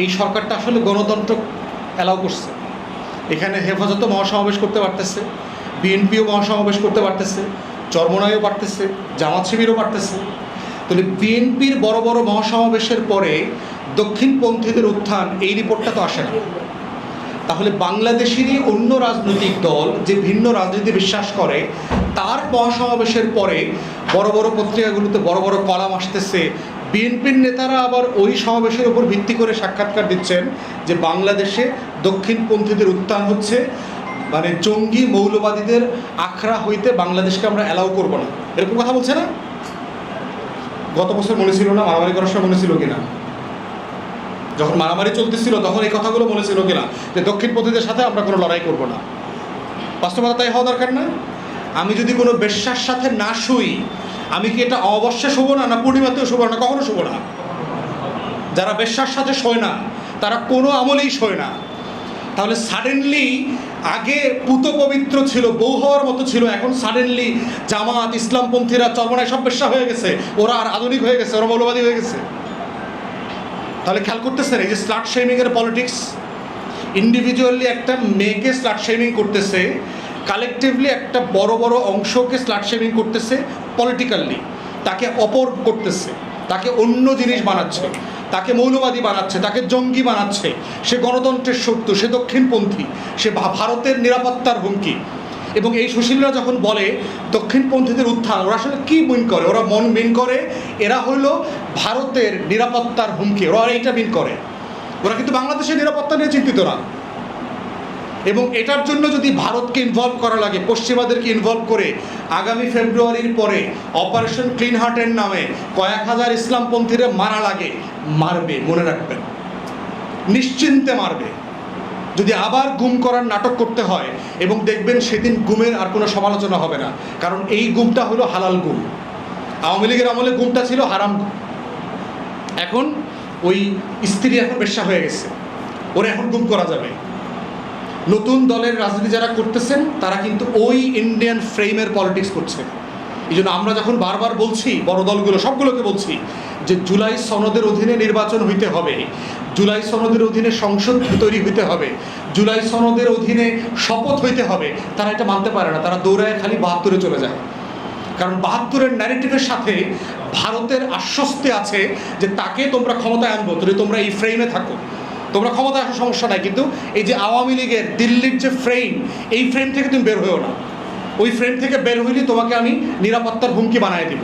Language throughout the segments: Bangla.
এই সরকারটা আসলে গণতন্ত্র অ্যালাউ করছে। এখানে হেফাজত মহাসমাবেশ করতে পারতেছে, বিএনপিও মহাসমাবেশ করতে পারতেছে, চরমনাইও পারতেছে, জামাত শিবিরও পারতেছে। তাহলে বিএনপির বড় বড় মহাসমাবেশের পরে দক্ষিণপন্থীদের উত্থান, এই রিপোর্টটা তো আসে না। তাহলে বাংলাদেশেরই অন্য রাজনৈতিক দল যে ভিন্ন রাজনীতি বিশ্বাস করে, তার মহাসমাবেশের পরে বড় বড় পত্রিকাগুলোতে বড় বড় কলাম আসতেছে বিএনপির নেতারা আবার ওই সমাবেশের উপর ভিত্তি করে সাক্ষাৎকার দিচ্ছেন যে বাংলাদেশে দক্ষিণপন্থীদের উত্থান হচ্ছে মানে জঙ্গি মৌলবাদীদের আখড়া হইতে বাংলাদেশকে আমরা অ্যালাউ করব না। এরকম কথা বলছে না? গত বছর মনে ছিল না, মারামারি করার সময় মনে ছিল কিনা? যখন মারামারি চলতেছিল, তখন এই কথাগুলো মনে ছিল কিনা? যে দক্ষিণপন্থীদের সাথে আমরা কোনো লড়াই করব না। বাস্তবতা তাই হওয়া দরকার না। আমি যদি কোনো বেশ্যার সাথে না শুই আমি কি এটা অবশ্যই শুভ না না পূর্ণিমাতেও শুভ না, কখনো শুভ না? যারা বেশ্যার সাথে শোয় না, তারা কোনো আমলেই শোয় না। তাহলে সাডেনলি আগে পুত পবিত্র ছিল, বউ হওয়ার মতো ছিল, এখন সাডেনলি জামাত, ইসলামপন্থীরা, চরমনায় সব বেশ্যা হয়ে গেছে, ওরা আর আধুনিক হয়ে গেছে, ওরা মৌলবাদী হয়ে গেছে। তাহলে খেয়াল করতেছেন, এই যে স্লাট শেমিংয়ের পলিটিক্স ইন্ডিভিজুয়ালি একটা মেয়েকে স্লাট শেমিং করতেছে কালেকটিভলি একটা বড় বড় অংশকে স্লাট শেমিং করতেছে পলিটিক্যালি তাকে অপর করতেছে, তাকে অন্য জিনিস বানাচ্ছে, তাকে মৌলবাদী বানাচ্ছে, তাকে জঙ্গি বানাচ্ছে, সে গণতন্ত্রের শত্রু, সে দক্ষিণপন্থী, সে ভারতের নিরাপত্তার হুমকি। এবং এই সুশীলরা যখন বলে দক্ষিণপন্থীদের উত্থান, ওরা আসলে কী মিন করে? ওরা মন মিন করে, এরা হইল ভারতের নিরাপত্তার হুমকি, ওরা এইটা মিন করে। ওরা কিন্তু বাংলাদেশের নিরাপত্তা নিয়ে চিন্তিত না। এবং এটার জন্য যদি ভারতকে ইনভলভ করা লাগে, পশ্চিমাদেরকে ইনভলভ করে, আগামী ফেব্রুয়ারির পরে অপারেশন ক্লিন হার্টের নামে কয়েক হাজার ইসলামপন্থীরা মারা লাগে, মারবে, মনে রাখবেন। নিশ্চিন্তে মারবে। যদি আবার গুম করার নাটক করতে হয় এবং দেখবেন সেদিন গুমের আর কোনো সমালোচনা হবে না, কারণ এই গুমটা হলো হালাল গুম। আওয়ামী লীগের আমলে গুমটা ছিল হারাম এখন ওই স্ত্রী এখন বেশ্যা হয়ে গেছে। ওরা এখন গুম করা যাবে। নতুন দলের রাজনীতি যারা করতেছেন, তারা কিন্তু ওই ইন্ডিয়ান ফ্রেমের পলিটিক্স করছে। এই জন্য আমরা যখন বারবার বলছি, বড় দলগুলো, সবগুলোকে বলছি, যে জুলাই সনদের অধীনে নির্বাচন হইতে হবে, জুলাই সনদের অধীনে সংসদ তৈরি হইতে হবে, জুলাই সনদের অধীনে শপথ হইতে হবে, তারা এটা মানতে পারে না, তারা দৌড়ায় খালি বাহাত্তরে চলে যায়। কারণ বাহাত্তরের ন্যারেটিভের সাথে ভারতের আশ্বস্তি আছে যে তাকে তোমরা ক্ষমতায় আনব তোমরা এই ফ্রেমে থাকো। তোমরা ক্ষমতায় আসার সমস্যা নাই, কিন্তু এই যে আওয়ামী লীগের দিল্লির যে ফ্রেম এই ফ্রেম থেকে তুমি বের হয়েও না। ওই ফ্রেম থেকে বের হইলে তোমাকে আমি নিরাপত্তার হুমকি বানিয়ে দিব।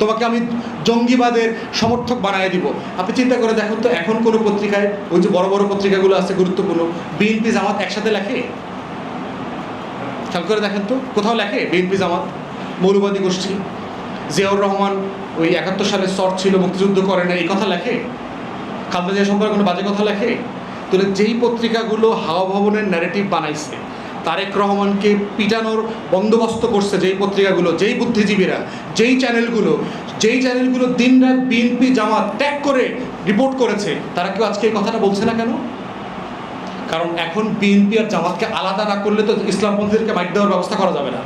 তোমাকে আমি জঙ্গিবাদের সমর্থক বানিয়ে দিব। আপনি চিন্তা করে দেখুন তো, এখন কোনো পত্রিকায়, ওই যে বড় বড় পত্রিকাগুলো আছে গুরুত্বপূর্ণ, বিএনপি জামাত একসাথে লেখে? খেয়াল করে দেখেন তো, কোথাও লেখে বিএনপি জামাত? মৌলবাদী গোষ্ঠী। জিয়াউর রহমান ওই একাত্তর সালে সর ছিল, মুক্তিযুদ্ধ করে না এই কথা লেখে? খালদা জিয়া সম্পর্কে কোনো বাজে কথা লেখে? তাহলে যেই পত্রিকাগুলো হাওয়া ভবনের ন্যারেটিভ বানাইছে, তারেক রহমানকে পিটানোর বন্দোবস্ত করছে যেই পত্রিকাগুলো, যেই বুদ্ধিজীবীরা, যেই চ্যানেলগুলো যেই চ্যানেলগুলো দিনরাত বিএনপি জামাত ত্যাগ করে রিপোর্ট করেছে, তারা কেউ আজকে এই কথাটা বলছে না কেন? কারণ এখন বিএনপি আর জামাতকে আলাদা না করলে তো ইসলামপন্থীদেরকে মাইট দেওয়ার ব্যবস্থা করা যাবে না।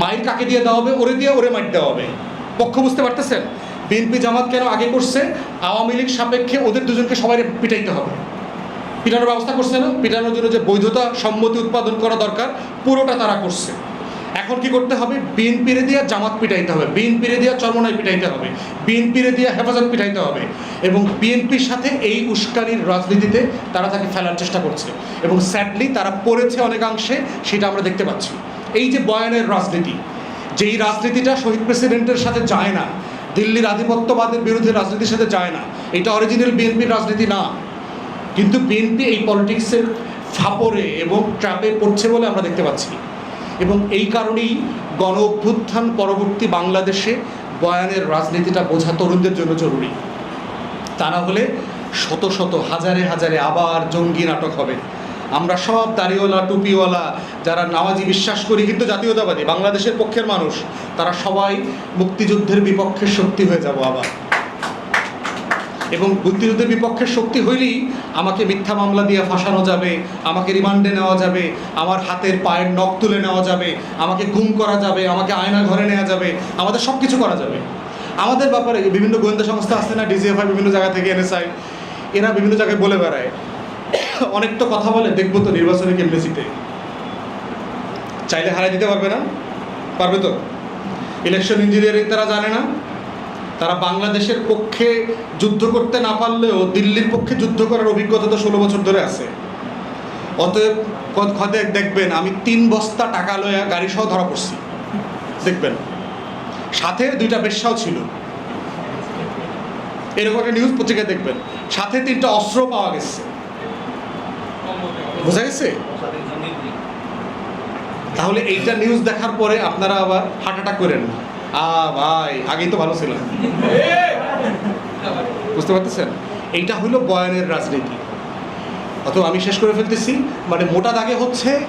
মায়ের কাকে দিয়ে দেওয়া হবে? ওরে দিয়ে ওরে মাইট দেওয়া হবে। পক্ষ বুঝতে পারতেছেন? বিএনপি জামাত কেন আগে করছে? আওয়ামী লীগ সাপেক্ষে ওদের দুজনকে সবাই পিটাইতে হবে। পিটানোর ব্যবস্থা করছে না? পিটানোর জন্য যে বৈধতা, সম্মতি উৎপাদন করা দরকার, পুরোটা তারা করছে। এখন কি করতে হবে? বিএনপিরে দিয়ে জামাত পিটাইতে হবে। বিন বিএনপিরে দিয়ে চরমনায় পিটাইতে হবে। বিএনপিরে দিয়ে হেফাজত পিটাইতে হবে। এবং বিএনপির সাথে এই উস্কানির রাজনীতিতে তারা তাকে ফেলার চেষ্টা করছে। এবং স্যাডলি তারা পড়েছে অনেকাংশে, সেটা আমরা দেখতে পাচ্ছি। এই যে বয়ানের রাজনীতি, যেই রাজনীতিটা শহীদ প্রেসিডেন্টের সাথে যায় না দিল্লির আধিপত্যবাদের বিরুদ্ধে রাজনীতির সাথে যায় না। এটা অরিজিনাল বিএনপির রাজনীতি না। কিন্তু বিএনপি এই পলিটিক্সের ফাপরে এবং ট্র্যাপে পড়ছে বলে আমরা দেখতে পাচ্ছি। এবং এই কারণেই গণ অভ্যুত্থান পরবর্তী বাংলাদেশে বয়ানের রাজনীতিটা বোঝা তরুণদের জন্য জরুরি। তা না হলে শত শত, হাজারে হাজারে আবার জঙ্গি নাটক হবে। আমরা সব দাড়িওয়ালা, টুপিওয়ালা, যারা নামাজি বিশ্বাস করি কিন্তু জাতীয়তাবাদী, বাংলাদেশের পক্ষের মানুষ, তারা সবাই মুক্তিযুদ্ধের বিপক্ষে শক্তি হয়ে যাব আবার। এবং মুক্তিযুদ্ধের বিপক্ষে শক্তি হইলেই আমাকে মিথ্যা মামলা দিয়ে ফাঁসানো যাবে, আমাকে রিমান্ডে নেওয়া যাবে, আমার হাতের পায়ের নখ তুলে নেওয়া যাবে, আমাকে গুম করা যাবে, আমাকে আয়না ঘরে নেওয়া যাবে, আমাদের সব কিছু করা যাবে। আমাদের ব্যাপারে বিভিন্ন গোয়েন্দা সংস্থা আছে না ডিজিএফআই বিভিন্ন জায়গা থেকে এনএসআই এরা বিভিন্ন জায়গায় বলে বেড়ায়। অনেক তো কথা বলে, দেখব তো নির্বাচনে কেমনে জিতে। চাইলে হারাই দিতে পারবে না? পারবে তো? ইলেকশন ইঞ্জিনিয়ারিং তারা জানে না। তারা বাংলাদেশের পক্ষে যুদ্ধ করতে না পারলেও দিল্লির পক্ষে যুদ্ধ করার অভিজ্ঞতা তো ষোলো বছর ধরে আছে। অতএব ক- খদে দেখবেন, আমি তিন বস্তা টাকা লয়া গাড়ি সহ ধরা পড়ছি। দেখবেন। সাথে দুইটা বেশ্যাও ছিল। এরকম একটা নিউজ পত্রিকায় দেখবেন। সাথে তিনটা অস্ত্র পাওয়া গেছে। বোঝা গেছে? তাহলে এইটা নিউজ দেখার পরে আপনারা আবার হার্ট অ্যাটাক করেন। আ, ভাই, আগেই তো ভালো ছিল বুঝতে পারতেছেন? এইটা হলো বয়ানের রাজনীতি। অত আমি শেষ করে ফেলতেছি মানে মোটা দাগে হচ্ছে,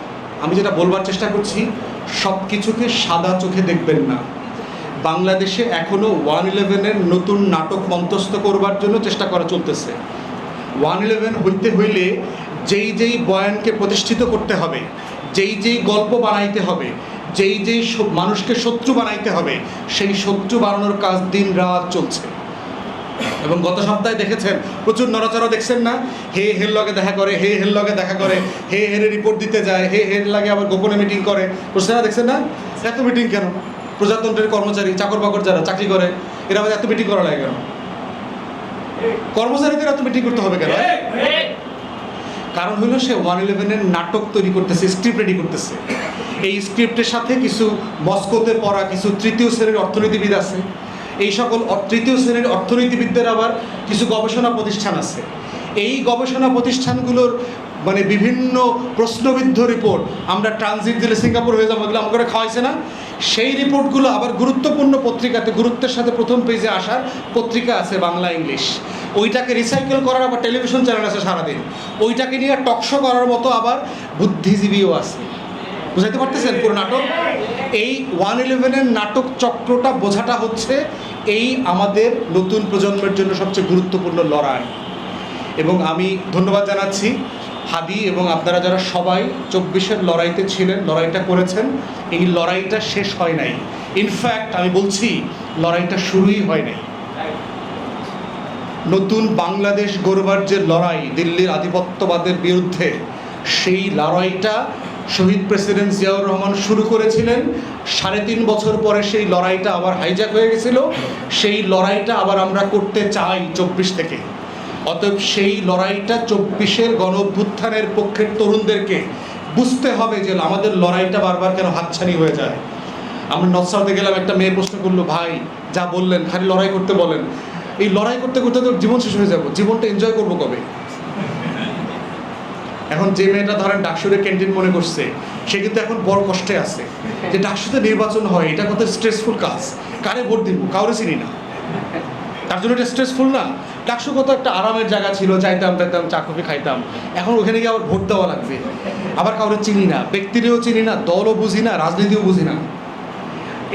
আমি যেটা বলবার চেষ্টা করছি সব কিছুকে সাদা চোখে দেখবেন না। বাংলাদেশে এখনও ওয়ান ইলেভেনের নতুন নাটক মন্তস্থ করবার জন্য চেষ্টা করা চলতেছে। ওয়ান ইলেভেন হইতে হইলে যেই যেই বয়ানকে প্রতিষ্ঠিত করতে হবে, যেই যেই গল্প বানাইতে হবে, যেই যেই মানুষকে শত্রু বানাইতে হবে, সেই শত্রু বানানোর কাজ দিন রাত চলছে। এবং গত সপ্তাহে দেখেছেন, প্রচুর নড়াচড়া দেখছেন না? হে হের লগে দেখা করে, হে হের লগে দেখা করে, হে হের রিপোর্ট দিতে যায়, হে হের লাগে আবার গোপনে মিটিং করে। না দেখছেন না? এত মিটিং কেন? প্রজাতন্ত্রের কর্মচারী চাকর বাকর যারা, চাকরি করে, এরা আবার এত মিটিং করা লাগে কেন? কর্মচারীদের এত মিটিং করতে হবে কেন? কারণ হলো সে ওয়ান ইলেভেনের নাটক তৈরি করতেছে স্ক্রিপ্ট রেডি করতেছে। এই স্ক্রিপ্টের সাথে কিছু মস্কোতে পড়া কিছু তৃতীয় শ্রেণির অর্থনীতিবিদ আছে। এই সকল তৃতীয় শ্রেণির অর্থনীতিবিদদের আবার কিছু গবেষণা প্রতিষ্ঠান আছে। এই গবেষণা প্রতিষ্ঠানগুলোর মানে বিভিন্ন প্রশ্নবিদ্ধ রিপোর্ট আমরা ট্রানজিট দিলে সিঙ্গাপুর হয়ে যাব, এগুলো আমাকে খাওয়াইছে না। সেই রিপোর্টগুলো আবার গুরুত্বপূর্ণ পত্রিকাতে, গুরুত্বের সাথে প্রথম পেজে আসার পত্রিকা আছে বাংলা ইংলিশ ওইটাকে রিসাইকেল করার আবার টেলিভিশন চ্যানেল আছে সারাদিন। ওইটাকে নিয়ে টকশো করার মতো আবার বুদ্ধিজীবীও আছে। বুঝাইতে পারতেছেন পুরো নাটক? এই ওয়ান ইলেভেনের নাটক চক্রটা বোঝাটা হচ্ছে এই আমাদের নতুন প্রজন্মের জন্য সবচেয়ে গুরুত্বপূর্ণ লড়াই। এবং আমি ধন্যবাদ জানাচ্ছি হাদি এবং আপনারা যারা সবাই চব্বিশের লড়াইতে ছিলেন, লড়াইটা করেছেন, এই লড়াইটা শেষ হয় নাই। ইনফ্যাক্ট আমি বলছি, লড়াইটা শুরুই হয় নাই। নতুন বাংলাদেশ গড়বার যে লড়াই দিল্লির আধিপত্যবাদের বিরুদ্ধে, সেই লড়াইটা শহীদ প্রেসিডেন্ট জিয়াউর রহমান শুরু করেছিলেন। সাড়ে তিন বছর পরে সেই লড়াইটা আবার হাইজ্যাক হয়ে গেছিল। সেই লড়াইটা আবার আমরা করতে চাই চব্বিশ থেকে। অতএব সেই লড়াইটা চব্বিশের গণ অভ্যুত্থানের পক্ষের তরুণদেরকে বুঝতে হবে যে আমাদের লড়াইটা বারবার কেন হাতছানি হয়ে যায়। আমরা নকশাতে গেলাম, একটা মেয়ে প্রশ্ন করল, ভাই, যা বললেন, খালি লড়াই করতে বলেন। এই লড়াই করতে করতে তো জীবন শেষ হয়ে যাব। জীবনটা এনজয় করব কবে? এখন যে মেয়েটা ধরেন ডাকসুরে ক্যান্টিন মনে করছে, সে কিন্তু এখন বড় কষ্টে আছে। যে ডাকসুতে নির্বাচন হয়, এটা কত স্ট্রেসফুল কাজ। কারে ভোট দিব? কাউরে চিনি না। তার জন্য এটা স্ট্রেসফুল না। ডাকসু কত একটা আরামের জায়গা ছিল, চাইতাম টাইতাম চা, কফি খাইতাম। এখন ওখানে গিয়ে আবার ভোট দেওয়া লাগবে। আবার কাউরে চিনি না। ব্যক্তিরেও চিনি না, দলও বুঝি না, রাজনীতিও বুঝি না।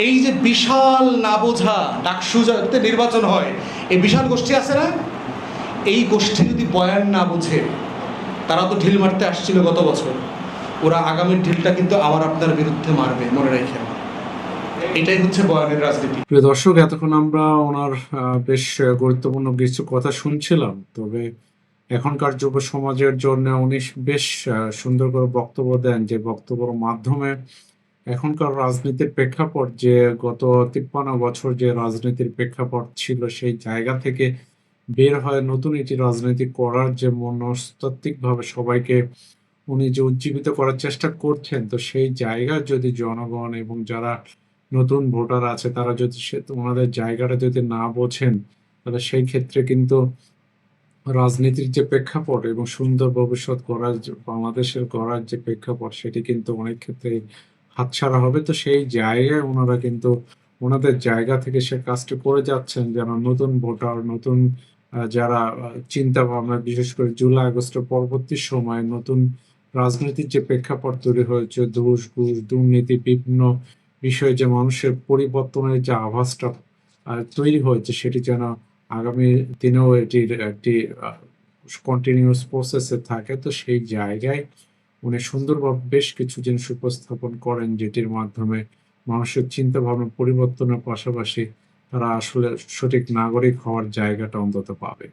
এই যে বিশাল না বোঝা ডাকসু যাতে নির্বাচন হয়, এই বিশাল গোষ্ঠী আছে না? এই গোষ্ঠী যদি বয়ান না বুঝে, তারা তো ঢিল মারতে আসছিল গত বছর। ওরা আগামীর ঢিলটা কিন্তু আমার আপনার বিরুদ্ধে মারবে, মনে রেখে এটাই হচ্ছে বয়ানের রাজনীতি। প্রিয় দর্শক, এতক্ষণ আমরা ওনার বেশ গুরুত্বপূর্ণ কিছু কথা শুনছিলাম, তবে এখনকার যুব সমাজের জন্য উনি বেশ সুন্দর করে বক্তব্য দেন। যে বক্তব্যের মাধ্যমে এখনকার রাজনীতির প্রেক্ষাপট যে গত তিপ্পান্ন বছর যে রাজনীতির প্রেক্ষাপট ছিল সেই জায়গা থেকে বের হয়ে নতুন একটি রাজনীতি করার যে মনস্তাত্ত্বিক ভাবে সবাইকে উনি যে উজ্জীবিত করার চেষ্টা করছেন, তো সেই জায়গায় যদি জনগণ এবং যারা নতুন ভোটার আছে তারা যদি সে ওনাদের জায়গাটা যদি না বোঝেন, তাহলে সেই ক্ষেত্রে কিন্তু রাজনীতির যে প্রেক্ষাপট এবং সুন্দর ভবিষ্যৎ করার বাংলাদেশের গড়ার যে প্রেক্ষাপট সেটি কিন্তু অনেক ক্ষেত্রে হাতছাড়া হবে, তো সেই জায়গায় ওনারা কিন্তু ওনাদের জায়গা থেকে সে কাজটি করে যাচ্ছেন যেন নতুন ভোটার, নতুন যারা চিন্তা ভাবনা, বিশেষ করে জুলাই, আগস্টের পরবর্তী সময়ে নতুন রাজনীতির যে প্রেক্ষাপট তৈরি হয়েছে ঘুষ ঘুষ দুর্নীতি, বিভিন্ন বিষয়ে যে মানুষের পরিবর্তনের যে আভাসটা তৈরি হয়েছে, সেটি যেন আগামী দিনেও এটির একটি কন্টিনিউয়াস প্রসেসে থাকে, তো সেই জায়গায় উনি সুন্দরভাবে বেশ কিছু জিনিস উপস্থাপন করেন, যেটির মাধ্যমে মানুষের চিন্তা ভাবনা পরিবর্তনের পাশাপাশি তারা আসলে সঠিক নাগরিক হওয়ার জায়গাটা অন্তত পাবে।